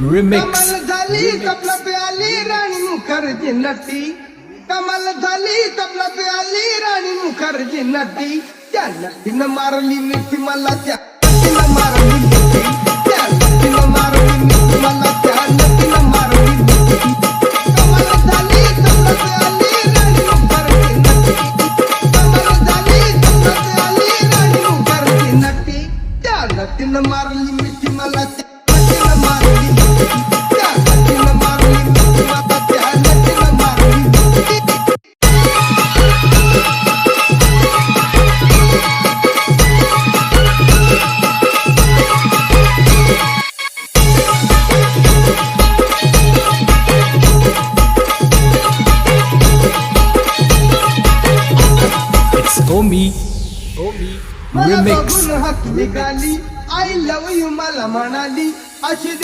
Remix. कमाल झाली तबला पे आली राणी मुखर्जी नटी कमाल झाली तबला पे आली राणी मुखर्जी नटी त्या नटीनं मारली मिठी मला त्या नटीनं मारली मिठी त्या नटीनं मारली मिठी मला त्या नटीनं मारली मिठी। कमाल झाली तबला पे आली राणी मुखर्जी नटी कमाल झाली तबला पे आली राणी मुखर्जी नटी त्या नटीनं मारली मिठी गोमी गोमी रिमिक्स आई लव यू मला म्हणाली अशी